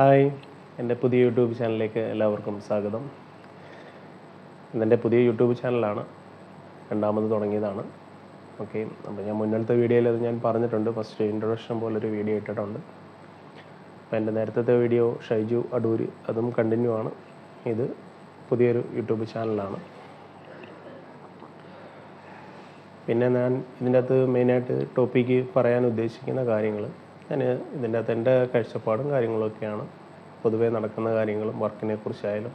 Hi എന്റെ പുതിയ YouTube ചാനലിലേക്ക് എല്ലാവർക്കും സ്വാഗതം. ഇതെന്റെ പുതിയ യൂട്യൂബ് ചാനലാണ്. രണ്ടാമത് തുടങ്ങിയതാണ്. ഓക്കെ അപ്പോൾ ഞാൻ മുന്നത്തെ വീഡിയോയിൽ അത് ഞാൻ പറഞ്ഞിട്ടുണ്ട്. ഫസ്റ്റ് ഇൻട്രൊഡക്ഷൻ പോലൊരു വീഡിയോ ഇട്ടിട്ടുണ്ട്. അപ്പോൾ എന്റെ നേരത്തെ വീഡിയോ ഷൈജു അടൂര് അതും കണ്ടിന്യൂ ആണ്. ഇത് പുതിയൊരു യൂട്യൂബ് ചാനലാണ്. പിന്നെ ഞാൻ ഇതിന്റെ അകത്ത് മെയിനായിട്ട് ടോപ്പിക്ക് പറയാൻ ഉദ്ദേശിക്കുന്ന കാര്യങ്ങൾ ഞാൻ ഇതിന്റെ അകത്ത് എന്റെ കാഴ്ചപ്പാടും കാര്യങ്ങളൊക്കെയാണ്. പൊതുവേ നടക്കുന്ന കാര്യങ്ങളും വർക്കിനെ കുറിച്ചായാലും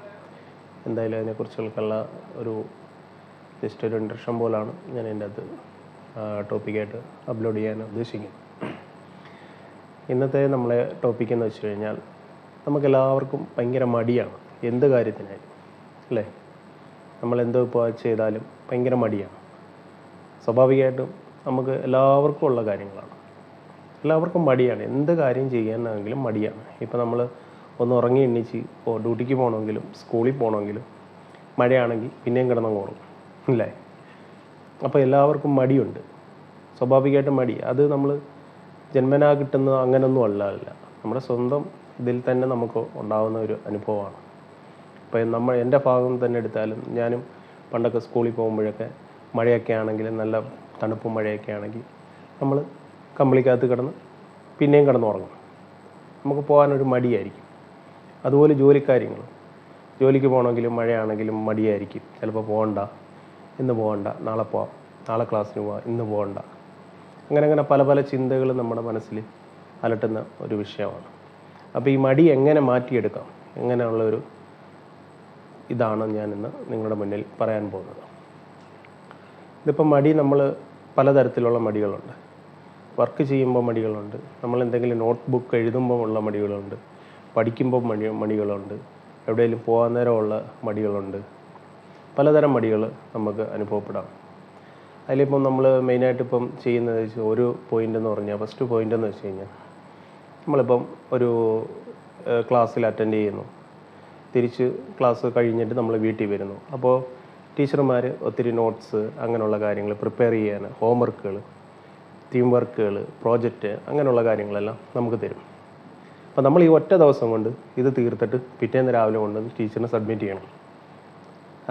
എന്തായാലും അതിനെക്കുറിച്ചുള്ള ഒരു ജസ്റ്റ് ഒരു ഇൻട്രഷൻ പോലാണ് ഞാൻ എന്റെ അത് ടോപ്പിക്കായിട്ട് അപ്ലോഡ് ചെയ്യാൻ ഉദ്ദേശിക്കുന്നു ഇന്നത്തെ നമ്മളെ ടോപ്പിക് എന്ന് വെച്ച് കഴിഞ്ഞാൽ നമുക്കെല്ലാവർക്കും ഭയങ്കര മടിയാണ്. എന്ത് കാര്യത്തിനായാലും അല്ലേ? നമ്മൾ എന്തോ ഇപ്പോൾ ചെയ്താലും ഭയങ്കര മടിയാണ്. സ്വാഭാവികമായിട്ടും നമുക്ക് എല്ലാവർക്കും ഉള്ള കാര്യങ്ങളാണ്. എല്ലാവർക്കും മടിയാണ്. എന്ത് കാര്യം ചെയ്യാനാണെങ്കിലും മടിയാണ്. ഇപ്പോൾ നമ്മൾ ഒന്ന് ഉറങ്ങി എണ്ണിച്ച് ഇപ്പോൾ ഡ്യൂട്ടിക്ക് പോകണമെങ്കിലും സ്കൂളിൽ പോകണമെങ്കിലും മഴയാണെങ്കിൽ പിന്നെയും കിടന്നങ്ങ് ഉറങ്ങും. അല്ലേ? അപ്പോൾ എല്ലാവർക്കും മടിയുണ്ട്. സ്വാഭാവികമായിട്ടും മടി. അത് നമ്മൾ ജന്മനാ കിട്ടുന്ന അങ്ങനൊന്നും അല്ല അല്ല. നമ്മുടെ സ്വന്തം ഇതിൽ തന്നെ നമുക്ക് ഉണ്ടാകുന്ന ഒരു അനുഭവമാണ്. അപ്പോൾ നമ്മൾ എന്റെ ഭാഗം തന്നെ എടുത്താലും ഞാനും പണ്ടൊക്കെ സ്കൂളിൽ പോകുമ്പോഴൊക്കെ മഴയൊക്കെ ആണെങ്കിൽ നല്ല തണുപ്പും മഴയൊക്കെ ആണെങ്കിൽ നമ്മൾ കമ്പിളിക്കകത്ത് കിടന്ന് പിന്നെയും കിടന്നുറങ്ങും. നമുക്ക് പോകാനൊരു മടിയായിരിക്കും. അതുപോലെ ജോലിക്കാര്യങ്ങൾ. ജോലിക്ക് പോകണമെങ്കിലും മഴയാണെങ്കിലും മടിയായിരിക്കും. ചിലപ്പോൾ പോകണ്ട ഇന്ന് പോകണ്ട നാളെ പോവാം നാളെ ക്ലാസ്സിന് പോവാം ഇന്ന് പോകണ്ട. അങ്ങനെ അങ്ങനെ പല പല ചിന്തകൾ നമ്മുടെ മനസ്സിൽ അലട്ടുന്ന ഒരു വിഷയമാണ്. അപ്പോൾ ഈ മടി എങ്ങനെ മാറ്റിയെടുക്കാം? എങ്ങനെയുള്ളൊരു ഇതാണ് ഞാൻ ഇന്ന് നിങ്ങളുടെ മുന്നിൽ പറയാൻ പോകുന്നത്. ഇതിപ്പോൾ മടി നമ്മൾ പലതരത്തിലുള്ള മടികളുണ്ട്. വർക്ക് ചെയ്യുമ്പോൾ മടികളുണ്ട്. നമ്മൾ എന്തെങ്കിലും നോട്ട് ബുക്ക് എഴുതുമ്പോൾ ഉള്ള മടികളുണ്ട്. പഠിക്കുമ്പോൾ മടി മടികളുണ്ട്. എവിടെയെങ്കിലും പോകാൻ നേരമുള്ള മടികളുണ്ട്. പലതരം മടികൾ നമുക്ക് അനുഭവപ്പെടാം. അതിലിപ്പം നമ്മൾ മെയിനായിട്ട് ഇപ്പം ചെയ്യുന്നത് ഒരു പോയിന്റ് എന്ന് പറഞ്ഞാൽ ഫസ്റ്റ് പോയിന്റ് എന്ന് വെച്ച് കഴിഞ്ഞാൽ നമ്മളിപ്പം ഒരു ക്ലാസ്സിൽ അറ്റൻഡ് ചെയ്യുന്നു. തിരിച്ച് ക്ലാസ് കഴിഞ്ഞിട്ട് നമ്മൾ വീട്ടിൽ വരുന്നു. അപ്പോൾ ടീച്ചർമാർ ഒത്തിരി നോട്ട്സ് അങ്ങനെയുള്ള കാര്യങ്ങൾ പ്രിപ്പയർ ചെയ്യാൻ ഹോംവർക്കുകൾ ടീം വർക്കുകൾ പ്രോജക്റ്റ് അങ്ങനെയുള്ള കാര്യങ്ങളെല്ലാം നമുക്ക് തരും. അപ്പോൾ നമ്മൾ ഈ ഒറ്റ ദിവസം കൊണ്ട് ഇത് തീർത്തിട്ട് പിറ്റേന്ന് രാവിലെ കൊണ്ട് ടീച്ചറിന് സബ്മിറ്റ് ചെയ്യണം.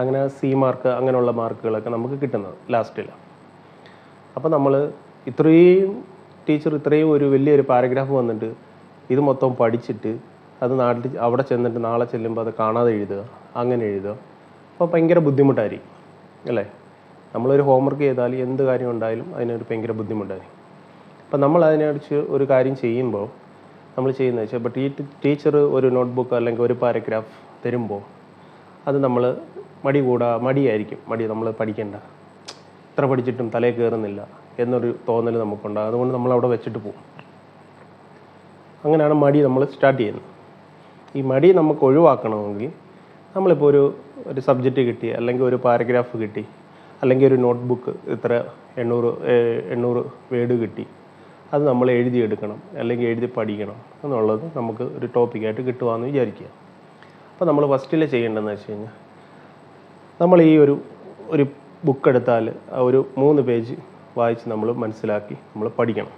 അങ്ങനെ സി മാർക്ക് അങ്ങനെയുള്ള മാർക്കുകളൊക്കെ നമുക്ക് കിട്ടുന്നത് ലാസ്റ്റിൽ അപ്പോൾ നമ്മൾ ഇത്രയും ടീച്ചർ ഇത്രയും ഒരു വലിയൊരു പാരഗ്രാഫ് വന്നിട്ട് ഇത് മൊത്തം പഠിച്ചിട്ട് അത് നാട്ടിൽ അവിടെ ചെന്നിട്ട് നാളെ ചെല്ലുമ്പോൾ അത് കാണാതെ എഴുതുക അങ്ങനെ എഴുതുക. അപ്പോൾ ഭയങ്കര ബുദ്ധിമുട്ടായിരിക്കും അല്ലേ? നമ്മളൊരു ഹോംവർക്ക് ചെയ്താൽ എന്ത് കാര്യം ഉണ്ടായാലും അതിനൊരു ഭയങ്കര ബുദ്ധിമുട്ടായിരിക്കും. അപ്പം നമ്മൾ അതിനെക്കുറിച്ച് ഒരു കാര്യം ചെയ്യുമ്പോൾ നമ്മൾ ചെയ്യുന്നത് വെച്ചാൽ ഇപ്പോൾ ടീച്ചർ ഒരു നോട്ട്ബുക്ക് അല്ലെങ്കിൽ ഒരു പാരഗ്രാഫ് തരുമ്പോൾ അത് നമ്മൾ മടി കൂടാ മടിയായിരിക്കും. മടി നമ്മൾ പഠിക്കേണ്ട. ഇത്ര പഠിച്ചിട്ടും തലേ കയറുന്നില്ല എന്നൊരു തോന്നൽ നമുക്കുണ്ടാകും. അതുകൊണ്ട് നമ്മൾ അവിടെ വെച്ചിട്ട് പോകും അങ്ങനെയാണ് മടി നമ്മൾ സ്റ്റാർട്ട് ചെയ്യുന്നത്. ഈ മടി നമുക്ക് ഒഴിവാക്കണമെങ്കിൽ നമ്മളിപ്പോൾ ഒരു ഒരു സബ്ജക്റ്റ് കിട്ടി അല്ലെങ്കിൽ ഒരു പാരഗ്രാഫ് കിട്ടി അല്ലെങ്കിൽ ഒരു നോട്ട്ബുക്ക് ഇത്ര എണ്ണൂറ് എണ്ണൂറ് വേഡ് കിട്ടി അത് നമ്മൾ എഴുതിയെടുക്കണം അല്ലെങ്കിൽ എഴുതി പഠിക്കണം എന്നുള്ളത് നമുക്ക് ഒരു ടോപ്പിക്കായിട്ട് കിട്ടുകയെന്ന് വിചാരിക്കുക. അപ്പോൾ നമ്മൾ ഫസ്റ്റിൽ ചെയ്യേണ്ടതെന്ന് വെച്ച് കഴിഞ്ഞാൽ നമ്മൾ ഈ ഒരു ഒരു ബുക്ക് എടുത്താൽ ഒരു മൂന്ന് പേജ് വായിച്ച് നമ്മൾ മനസ്സിലാക്കി നമ്മൾ പഠിക്കണം.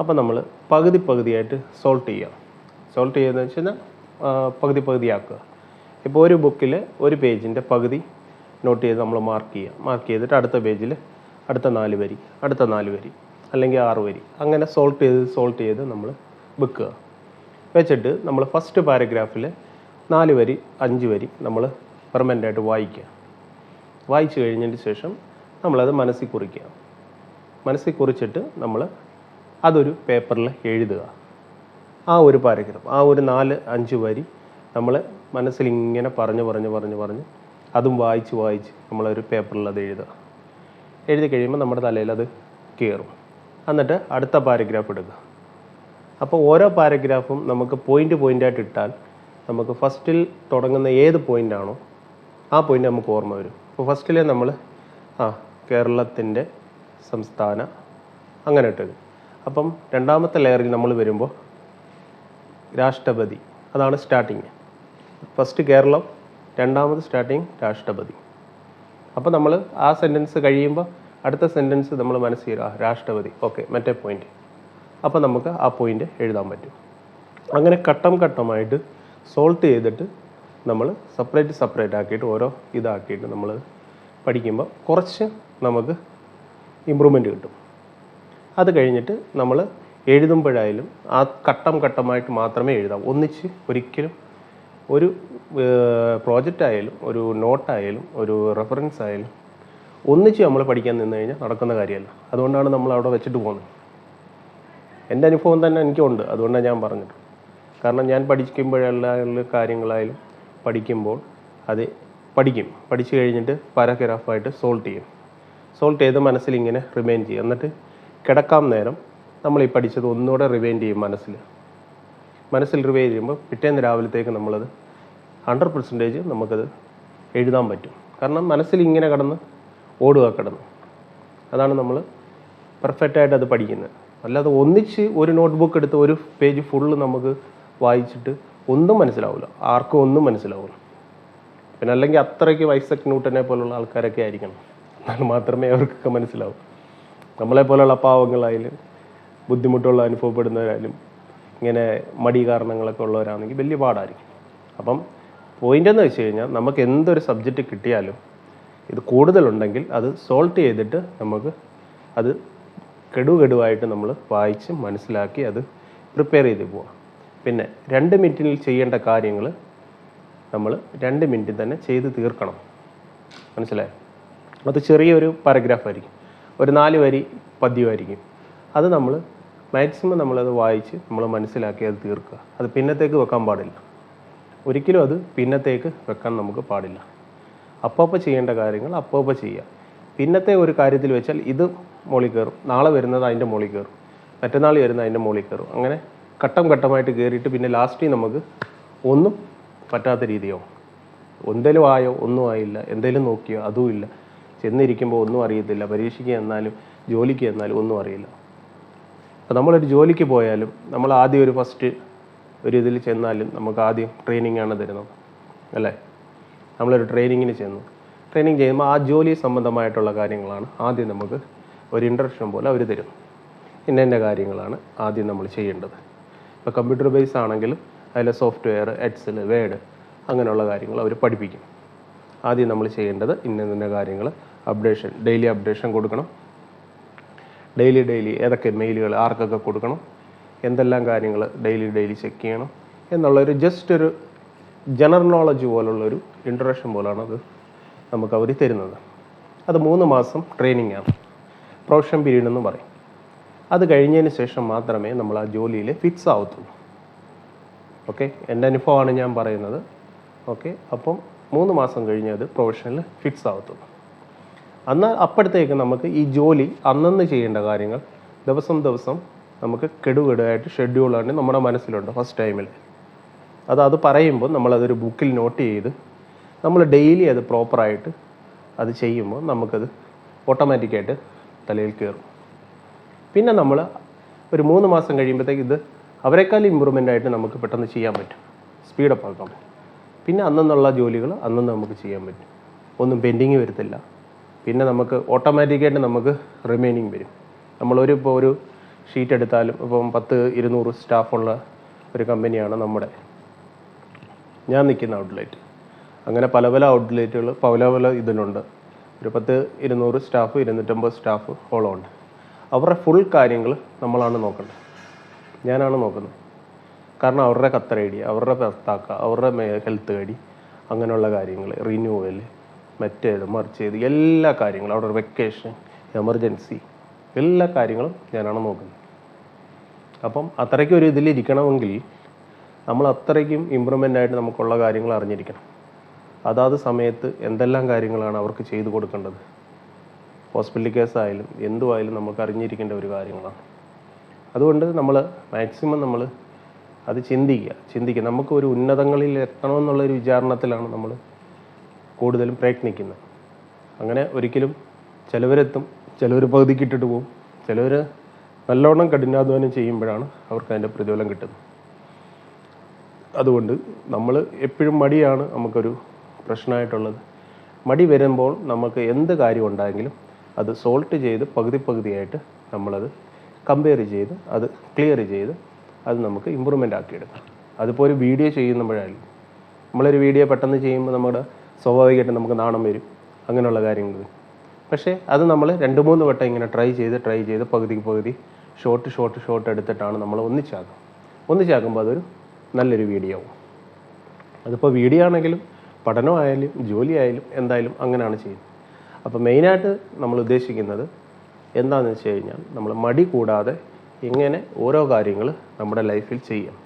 അപ്പോൾ നമ്മൾ പകുതി പകുതിയായിട്ട് സോൾട്ട് ചെയ്യുക സോൾട്ട് ചെയ്യുന്നത് വെച്ച് കഴിഞ്ഞാൽ പകുതി പകുതിയാക്കുക ഇപ്പോൾ ഒരു ബുക്കിൽ ഒരു പേജിന്റെ പകുതി നോട്ട് ചെയ്ത് നമ്മൾ മാർക്ക് ചെയ്യുക മാർക്ക് ചെയ്തിട്ട് അടുത്ത പേജിൽ അടുത്ത നാല് വരി അടുത്ത നാല് വരി. അല്ലെങ്കിൽ ആറ് വരി. അങ്ങനെ സോൾട്ട് ചെയ്ത് സോൾട്ട് ചെയ്ത് നമ്മൾ വെക്കുക. വെച്ചിട്ട് നമ്മൾ ഫസ്റ്റ് പാരഗ്രാഫിൽ നാല് വരി അഞ്ച് വരി നമ്മൾ പെർമനന്റ് ആയിട്ട് വായിക്കുക. വായിച്ചു കഴിഞ്ഞതിന് ശേഷം നമ്മളത് മനസ്സിൽ കുറിക്കുക. മനസ്സിൽ കുറിച്ചിട്ട് നമ്മൾ അതൊരു പേപ്പറിൽ എഴുതുക. ആ ഒരു പാരഗ്രാഫ് ആ ഒരു നാല് അഞ്ച് വരി നമ്മൾ മനസ്സിൽ ഇങ്ങനെ പറഞ്ഞു പറഞ്ഞ് പറഞ്ഞ് പറഞ്ഞ് അതും വായിച്ച് വായിച്ച് നമ്മളൊരു പേപ്പറിൽ അത് എഴുതുക. എഴുതി കഴിയുമ്പോൾ നമ്മുടെ തലയിൽ അത് കയറും എന്നിട്ട് അടുത്ത പാരഗ്രാഫ് എടുക്കുക അപ്പോൾ ഓരോ പാരഗ്രാഫും നമുക്ക് പോയിന്റ് പോയിന്റായിട്ട് ഇട്ടാൽ നമുക്ക് ഫസ്റ്റിൽ തുടങ്ങുന്ന ഏത് പോയിന്റാണോ ആ പോയിന്റ് നമുക്ക് ഓർമ്മ വരും. അപ്പോൾ ഫസ്റ്റിൽ നമ്മൾ ആ കേരളത്തിന്റെ സംസ്ഥാന അങ്ങനെ ഇട്ടത് അപ്പം രണ്ടാമത്തെ ലെയറിൽ നമ്മൾ വരുമ്പോൾ രാഷ്ട്രപതി അതാണ് സ്റ്റാർട്ടിങ് ഫസ്റ്റ് കേരളം രണ്ടാമത് സ്റ്റാർട്ടിങ് രാഷ്ട്രപതി. അപ്പോൾ നമ്മൾ ആ സെന്റൻസ് കഴിയുമ്പോൾ അടുത്ത സെന്റൻസ് നമ്മൾ മനസ്സിൽ രാഷ്ട്രപതി. ഓക്കെ മറ്റേ പോയിന്റ് അപ്പോൾ നമുക്ക് ആ പോയിന്റ് എഴുതാൻ പറ്റും. അങ്ങനെ ഘട്ടം ഘട്ടമായിട്ട് സോൾട്ട് ചെയ്തിട്ട് നമ്മൾ സെപ്പറേറ്റ് സെപ്പറേറ്റ് ആക്കിയിട്ട് ഓരോ ഇതാക്കിയിട്ട് നമ്മൾ പഠിക്കുമ്പോൾ കുറച്ച് നമുക്ക് ഇമ്പ്രൂവ്മെന്റ് കിട്ടും. അത് കഴിഞ്ഞിട്ട് നമ്മൾ എഴുതുമ്പോഴായാലും ആ ഘട്ടം ഘട്ടമായിട്ട് മാത്രമേ എഴുതാവൂ. ഒന്നിച്ച് ഒരിക്കലും ഒരു പ്രോജക്റ്റ് ആയാലും ഒരു നോട്ടായാലും ഒരു റെഫറൻസ് ആയാലും ഒന്നിച്ച് നമ്മൾ പഠിക്കാൻ നിന്ന് കഴിഞ്ഞാൽ നടക്കുന്ന കാര്യമല്ല. അതുകൊണ്ടാണ് നമ്മൾ അവിടെ വെച്ചിട്ട് പോകുന്നത്. എന്റെ അനുഭവം തന്നെ എനിക്കുണ്ട്. അതുകൊണ്ടാണ് ഞാൻ പറഞ്ഞത്. കാരണം ഞാൻ പഠിക്കുമ്പോഴെല്ലാ കാര്യങ്ങളായാലും പഠിക്കുമ്പോൾ അത് പഠിക്കും. പഠിച്ചു കഴിഞ്ഞിട്ട് പാരാഗ്രാഫായിട്ട് സോൾട്ട് ചെയ്യും. സോൾട്ട് ചെയ്ത് മനസ്സിൽ ഇങ്ങനെ റിമൈൻ ചെയ്യും. എന്നിട്ട് കിടക്കാൻ നേരം നമ്മൾ ഈ പഠിച്ചത് ഒന്നുകൂടെ റിവൈൻഡ് ചെയ്യും മനസ്സിൽ. മനസ്സിൽ റിവൈൻ ചെയ്യുമ്പോൾ പിറ്റേന്ന് രാവിലത്തേക്ക് നമ്മളത് ഹൺഡ്രഡ് പെർസെന്റേജ് നമുക്കത് എഴുതാൻ പറ്റും. കാരണം മനസ്സിൽ ഇങ്ങനെ കിടന്ന് ഓടുക കിടന്ന്. അതാണ് നമ്മൾ പെർഫെക്റ്റായിട്ട് അത് പഠിക്കുന്നത്. അല്ലാതെ ഒന്നിച്ച് ഒരു നോട്ട്ബുക്ക് എടുത്ത് ഒരു പേജ് ഫുള്ള് നമുക്ക് വായിച്ചിട്ട് ഒന്നും മനസ്സിലാവില്ല ആർക്കും ഒന്നും മനസ്സിലാവില്ല പിന്നെ അല്ലെങ്കിൽ അത്രയ്ക്ക് വൈസക് ന്യൂട്ടനെ പോലുള്ള ആൾക്കാരൊക്കെ ആയിരിക്കണം. എന്നാൽ മാത്രമേ അവർക്കൊക്കെ മനസ്സിലാവൂ. നമ്മളെ പോലുള്ള പാവങ്ങളായാലും ബുദ്ധിമുട്ടുള്ള അനുഭവപ്പെടുന്നവരായാലും ഇങ്ങനെ മടി കാരണങ്ങളൊക്കെ ഉള്ളവരാണെങ്കിൽ വലിയ പാടായിരിക്കും. അപ്പം പോയിന്റ് എന്ന് വെച്ച് കഴിഞ്ഞാൽ നമുക്ക് എന്തൊരു സബ്ജക്റ്റ് കിട്ടിയാലും ഇത് കൂടുതലുണ്ടെങ്കിൽ അത് സോൾട്ട് ചെയ്തിട്ട് നമുക്ക് അത് കെടു കെടുവായിട്ട് നമ്മൾ വായിച്ച് മനസ്സിലാക്കി അത് പ്രിപ്പയർ ചെയ്ത് പോവാം. പിന്നെ രണ്ട് മിനിറ്റിൽ ചെയ്യേണ്ട കാര്യങ്ങൾ നമ്മൾ രണ്ട് മിനിറ്റിൽ തന്നെ ചെയ്ത് തീർക്കണം. മനസ്സിലായോ? അത് ചെറിയൊരു പാരഗ്രാഫ് ആയിരിക്കും. ഒരു നാല് വരി പദ്യമായിരിക്കും അത് നമ്മൾ മാക്സിമം നമ്മളത് വായിച്ച് നമ്മൾ മനസ്സിലാക്കി അത് തീർക്കുക. അത് പിന്നത്തേക്ക് വെക്കാൻ പാടില്ല. ഒരിക്കലും അത് പിന്നത്തേക്ക് വെക്കാൻ നമുക്ക് പാടില്ല. അപ്പോൾ ചെയ്യേണ്ട കാര്യങ്ങൾ അപ്പോൾ ചെയ്യുക പിന്നത്തെ ഒരു കാര്യത്തിൽ വെച്ചാൽ ഇത് മോളി കയറും. നാളെ വരുന്നത് അതിന്റെ മോളി കയറും. മറ്റന്നാൾ വരുന്നത് അതിന്റെ മോളി കയറും. അങ്ങനെ ഘട്ടം ഘട്ടമായിട്ട് കയറിയിട്ട് പിന്നെ ലാസ്റ്റിൽ നമുക്ക് ഒന്നും പറ്റാത്ത രീതിയോ എന്തേലും ആയോ ഒന്നും ആയില്ല. എന്തേലും നോക്കിയോ അതും ഇല്ല. ചെന്നിരിക്കുമ്പോൾ ഒന്നും അറിയത്തില്ല. പരീക്ഷയ്ക്ക് എന്നാലും ജോലിക്ക് എന്നാലും ഒന്നും അറിയില്ല. അപ്പോൾ നമ്മളൊരു ജോലിക്ക് പോയാലും നമ്മൾ ആദ്യം ഒരു ഫസ്റ്റ് ഒരു ഇതിൽ ചെന്നാലും നമുക്ക് ആദ്യം ട്രെയിനിങ് ആണ് തരുന്നത്. അല്ലേ? നമ്മളൊരു ട്രെയിനിങ്ങിന് ചെന്നു. ട്രെയിനിങ് ചെയ്യുമ്പോൾ ആ ജോലി സംബന്ധമായിട്ടുള്ള കാര്യങ്ങളാണ് ആദ്യം നമുക്ക് ഒരു ഇൻട്രക്ഷൻ പോലെ അവർ തരും. ഇന്ന ഇന്ന കാര്യങ്ങളാണ് ആദ്യം നമ്മൾ ചെയ്യേണ്ടത്. ഇപ്പോൾ കമ്പ്യൂട്ടർ ബേസ് ആണെങ്കിലും അതിലെ സോഫ്റ്റ്വെയർ എക്സൽ വേഡ് അങ്ങനെയുള്ള കാര്യങ്ങൾ അവർ പഠിപ്പിക്കും. ആദ്യം നമ്മൾ ചെയ്യേണ്ടത് ഇന്ന കാര്യങ്ങൾ അപ്ഡേഷൻ ഡെയിലി അപ്ഡേഷൻ കൊടുക്കണം. ഡെയിലി ഡെയിലി ഏതൊക്കെ മെയിലുകൾ ആർക്കൊക്കെ കൊടുക്കണം എന്തെല്ലാം കാര്യങ്ങൾ ഡെയിലി ഡെയിലി ചെക്ക് ചെയ്യണം എന്നുള്ളൊരു ജസ്റ്റ് ഒരു ജനറൽ നോളജ് പോലുള്ളൊരു ഇൻട്രൊഡക്ഷൻ പോലാണ് അത് നമുക്ക് അവർ തരുന്നത്. അത് മൂന്ന് മാസം ട്രെയിനിങ് ആണ്. പ്രൊഫഷൻ പീരീഡ് എന്ന് പറയും. അത് കഴിഞ്ഞതിന് ശേഷം മാത്രമേ നമ്മൾ ആ ജോലിയിൽ ഫിക്സ് ആവത്തുള്ളൂ. ഓക്കെ എന്റെ അനുഭവമാണ് ഞാൻ പറയുന്നത്. ഓക്കെ അപ്പം മൂന്ന് മാസം കഴിഞ്ഞ് അത് പ്രൊഫഷനിൽ ഫിക്സ് ആവത്തുള്ളൂ. എന്നാൽ അപ്പോഴത്തേക്ക് നമുക്ക് ഈ ജോലി അന്നന്ന് ചെയ്യേണ്ട കാര്യങ്ങൾ ദിവസം ദിവസം നമുക്ക് കെടുകെടുവായിട്ട് ഷെഡ്യൂളാണ് നമ്മുടെ മനസ്സിലുണ്ട്. ഫസ്റ്റ് ടൈമിൽ അത് അത് പറയുമ്പോൾ നമ്മളതൊരു ബുക്കിൽ നോട്ട് ചെയ്ത് നമ്മൾ ഡെയിലി അത് പ്രോപ്പറായിട്ട് അത് ചെയ്യുമ്പോൾ നമുക്കത് ഓട്ടോമാറ്റിക്കായിട്ട് തലയിൽ കയറും. പിന്നെ നമ്മൾ ഒരു മൂന്ന് മാസം കഴിയുമ്പോഴത്തേക്ക് ഇത് അവരെക്കാൾ ഇമ്പ്രൂവ്മെന്റ് ആയിട്ട് നമുക്ക് പെട്ടെന്ന് ചെയ്യാൻ പറ്റും. സ്പീഡപ്പ് ആക്കാൻ പറ്റും. പിന്നെ അന്നെന്നുള്ള ജോലികൾ അന്നും നമുക്ക് ചെയ്യാൻ പറ്റും. ഒന്നും പെൻഡിങ് വരത്തില്ല. പിന്നെ നമുക്ക് ഓട്ടോമാറ്റിക്കായിട്ട് നമുക്ക് റിമൈനിങ് വരും. നമ്മളൊരു ഇപ്പോൾ ഒരു ഷീറ്റ് എടുത്താലും ഇപ്പം പത്ത് ഇരുന്നൂറ് സ്റ്റാഫുള്ള ഒരു കമ്പനിയാണ് നമ്മുടെ. ഞാൻ നിൽക്കുന്ന ഔട്ട്ലെറ്റ് അങ്ങനെ പല പല ഔട്ട്ലെറ്റുകൾ പല പല ഇതിലുണ്ട്. ഒരു പത്ത് ഇരുന്നൂറ് സ്റ്റാഫ് ഇരുന്നൂറ്റമ്പത് സ്റ്റാഫ് ഓളം ഉണ്ട് അവരുടെ ഫുൾ കാര്യങ്ങൾ നമ്മളാണ് നോക്കേണ്ടത് ഞാനാണ് നോക്കുന്നത്. കാരണം അവരുടെ കത്ര ഐ ഡി അവരുടെ പെർത്താക്ക അവരുടെ ഹെൽത്ത് ഐ ഡി അങ്ങനെയുള്ള കാര്യങ്ങൾ റിന്യൂവൽ മറ്റേത് മറിച്ചേത് എല്ലാ കാര്യങ്ങളും അവരുടെ വെക്കേഷൻ എമർജൻസി എല്ലാ കാര്യങ്ങളും ഞാനാണ് നോക്കുന്നത്. അപ്പം അത്രയ്ക്കൊരു ഇതിലിരിക്കണമെങ്കിൽ നമ്മൾ അത്രയ്ക്കും ഇമ്പ്രൂവ്മെന്റ് ആയിട്ട് നമുക്കുള്ള കാര്യങ്ങൾ അറിഞ്ഞിരിക്കണം. അതാത് സമയത്ത് എന്തെല്ലാം കാര്യങ്ങളാണ് അവർക്ക് ചെയ്തു കൊടുക്കേണ്ടത്? ഹോസ്പിറ്റൽ കേസായാലും എന്തുമായാലും നമുക്ക് അറിഞ്ഞിരിക്കേണ്ട ഒരു കാര്യങ്ങളാണ്. അതുകൊണ്ട് നമ്മൾ മാക്സിമം നമ്മൾ അത് ചിന്തിക്കുക. ചിന്തിക്കുക. നമുക്ക് ഒരു ഉന്നതങ്ങളിൽ എത്തണമെന്നുള്ളൊരു വിചാരണത്തിലാണ് നമ്മൾ കൂടുതലും പ്രയത്നിക്കുന്നത്. അങ്ങനെ ഒരിക്കലും ചിലവരെത്തും. ചിലവർ പകുതിക്കിട്ടിട്ട് പോകും ചിലവർ നല്ലോണം കഠിനാധ്വാനം ചെയ്യുമ്പോഴാണ് അവർക്ക് അതിന്റെ പ്രതിഫലം കിട്ടുന്നത്. അതുകൊണ്ട് നമ്മൾ എപ്പോഴും മടിയാണ് നമുക്കൊരു പ്രശ്നമായിട്ടുള്ളത്. മടി വരുമ്പോൾ നമുക്ക് എന്ത് കാര്യം ഉണ്ടായെങ്കിലും അത് സോൾട്ട് ചെയ്ത് പകുതി പകുതിയായിട്ട് നമ്മളത് കമ്പയർ ചെയ്ത് അത് ക്ലിയർ ചെയ്ത് അത് നമുക്ക് ഇമ്പ്രൂവ്മെന്റ് ആക്കിയെടുക്കാം. അതിപ്പോൾ ഒരു വീഡിയോ ചെയ്യുമ്പോഴായാലും നമ്മളൊരു വീഡിയോ പെട്ടെന്ന് ചെയ്യുമ്പോൾ നമ്മുടെ സ്വാഭാവികമായിട്ട് നമുക്ക് നാണം വരും അങ്ങനെയുള്ള കാര്യങ്ങൾ. പക്ഷേ അത് നമ്മൾ രണ്ട് മൂന്ന് വട്ടം ഇങ്ങനെ ട്രൈ ചെയ്ത് ട്രൈ ചെയ്ത് പകുതിക്ക് പകുതി ഷോർട്ട് ഷോർട്ട് ഷോർട്ട് എടുത്തിട്ടാണ് നമ്മൾ ഒന്നിച്ചാക്കുക ഒന്നിച്ചാക്കുമ്പോൾ അതൊരു നല്ലൊരു വീഡിയോ. അതിപ്പോൾ വീഡിയോ ആണെങ്കിലും പഠനമായാലും ജോലി ആയാലും എന്തായാലും അങ്ങനെയാണ് ചെയ്യുന്നത്. അപ്പോൾ മെയിനായിട്ട് നമ്മൾ ഉദ്ദേശിക്കുന്നത് എന്താണെന്ന് വെച്ച് കഴിഞ്ഞാൽ നമ്മൾ മടി കൂടാതെ ഇങ്ങനെ ഓരോ കാര്യങ്ങൾ നമ്മുടെ ലൈഫിൽ ചെയ്യാം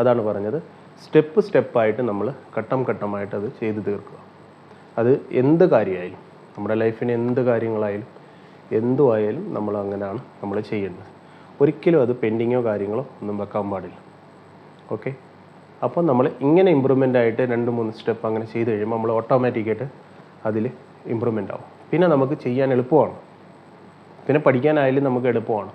അതാണ് പറഞ്ഞത്. സ്റ്റെപ്പ് സ്റ്റെപ്പായിട്ട് നമ്മൾ ഘട്ടം ഘട്ടമായിട്ട് അത് ചെയ്തു തീർക്കുക. അത് എന്ത് കാര്യമായാലും നമ്മുടെ ലൈഫിന് എന്ത് കാര്യങ്ങളായാലും എന്തുമായാലും നമ്മൾ അങ്ങനെയാണ് നമ്മൾ ചെയ്യേണ്ടത്. ഒരിക്കലും അത് പെൻഡിങ്ങോ കാര്യങ്ങളോ ഒന്നും വെക്കാൻ പാടില്ല. ഓക്കെ അപ്പോൾ നമ്മൾ ഇങ്ങനെ ഇമ്പ്രൂവ്മെന്റ് ആയിട്ട് രണ്ട് മൂന്ന് സ്റ്റെപ്പ് അങ്ങനെ ചെയ്ത് കഴിയുമ്പോൾ നമ്മൾ ഓട്ടോമാറ്റിക്കായിട്ട് അതിൽ ഇമ്പ്രൂവ്മെന്റ് ആവും. പിന്നെ നമുക്ക് ചെയ്യാൻ എളുപ്പമാണ്. പിന്നെ പഠിക്കാനായാലും നമുക്ക് എളുപ്പമാണ്.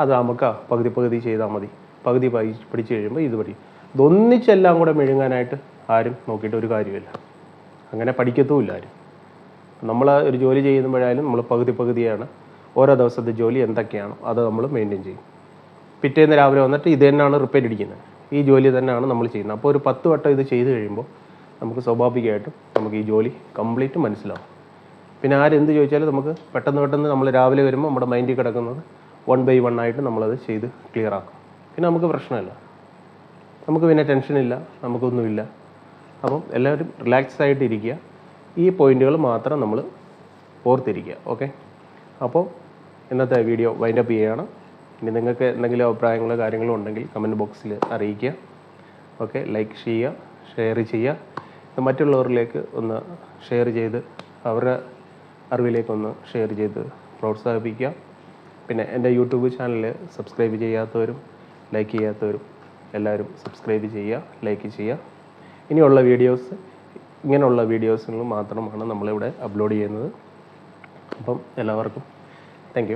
അത് നമുക്ക് പകുതി പകുതി ചെയ്താൽ മതി. പകുതി പഠി- പഠിച്ച് കഴിയുമ്പോൾ ഇത് പഠിക്കും ഇതൊന്നിച്ചെല്ലാം കൂടെ മെഴുങ്ങാനായിട്ട് ആരും നോക്കിയിട്ട് ഒരു കാര്യമില്ല അങ്ങനെ പഠിക്കത്തുമില്ല ആരും. നമ്മൾ ഒരു ജോലി ചെയ്യുമ്പോഴായാലും നമ്മൾ പകുതി പകുതിയാണ് ഓരോ ദിവസത്തെ ജോലി എന്തൊക്കെയാണോ അത് നമ്മൾ മെയിന്റെയിൻ ചെയ്യും. പിറ്റേന്ന് രാവിലെ വന്നിട്ട് ഇത് തന്നെയാണ് റിപ്പീറ്റ് അടിക്കുന്നത്. ഈ ജോലി തന്നെയാണ് നമ്മൾ ചെയ്യുന്നത്. അപ്പോൾ ഒരു പത്ത് വട്ടം ഇത് ചെയ്ത് കഴിയുമ്പോൾ നമുക്ക് സ്വാഭാവികമായിട്ടും നമുക്ക് ഈ ജോലി കംപ്ലീറ്റ് മനസ്സിലാവും. പിന്നെ ആരെന്ത് ചോദിച്ചാലും നമുക്ക് പെട്ടെന്ന് പെട്ടെന്ന് നമ്മൾ രാവിലെ വരുമ്പോൾ നമ്മുടെ മൈൻഡിൽ കിടക്കുന്നത് വൺ ബൈ വൺ ആയിട്ട് നമ്മളത് ചെയ്ത് ക്ലിയർ ആക്കും. പിന്നെ നമുക്ക് പ്രശ്നമില്ല. നമുക്ക് പിന്നെ ടെൻഷനില്ല നമുക്കൊന്നുമില്ല. അപ്പം എല്ലാവരും റിലാക്സ് ആയിട്ട് ഇരിക്കുക. ഈ പോയിന്റുകൾ മാത്രം നമ്മൾ ഓർത്തിരിക്കുക. ഓക്കെ അപ്പോൾ ഇന്നത്തെ വീഡിയോ വൈൻഡപ്പ് ചെയ്യുകയാണ്. ഇനി നിങ്ങൾക്ക് എന്തെങ്കിലും അഭിപ്രായങ്ങളോ കാര്യങ്ങളോ ഉണ്ടെങ്കിൽ കമന്റ് ബോക്സിൽ അറിയിക്കുക. ഓക്കെ ലൈക്ക് ചെയ്യുക ഷെയർ ചെയ്യുക. ഇത് മറ്റുള്ളവരിലേക്ക് ഒന്ന് ഷെയർ ചെയ്ത് അവരുടെ അറിവിലേക്കൊന്ന് ഷെയർ ചെയ്ത് പ്രോത്സാഹിപ്പിക്കുക. പിന്നെ എന്റെ യൂട്യൂബ് ചാനൽ സബ്സ്ക്രൈബ് ചെയ്യാത്തവരും ലൈക്ക് ചെയ്യാത്തവരും എല്ലാവരും സബ്സ്ക്രൈബ് ചെയ്യുക ലൈക്ക് ചെയ്യുക. ഇനിയുള്ള വീഡിയോസ് ഇങ്ങനെയുള്ള വീഡിയോസുകൾ മാത്രമാണ് നമ്മളിവിടെ അപ്ലോഡ് ചെയ്യുന്നത്. അപ്പം എല്ലാവർക്കും താങ്ക്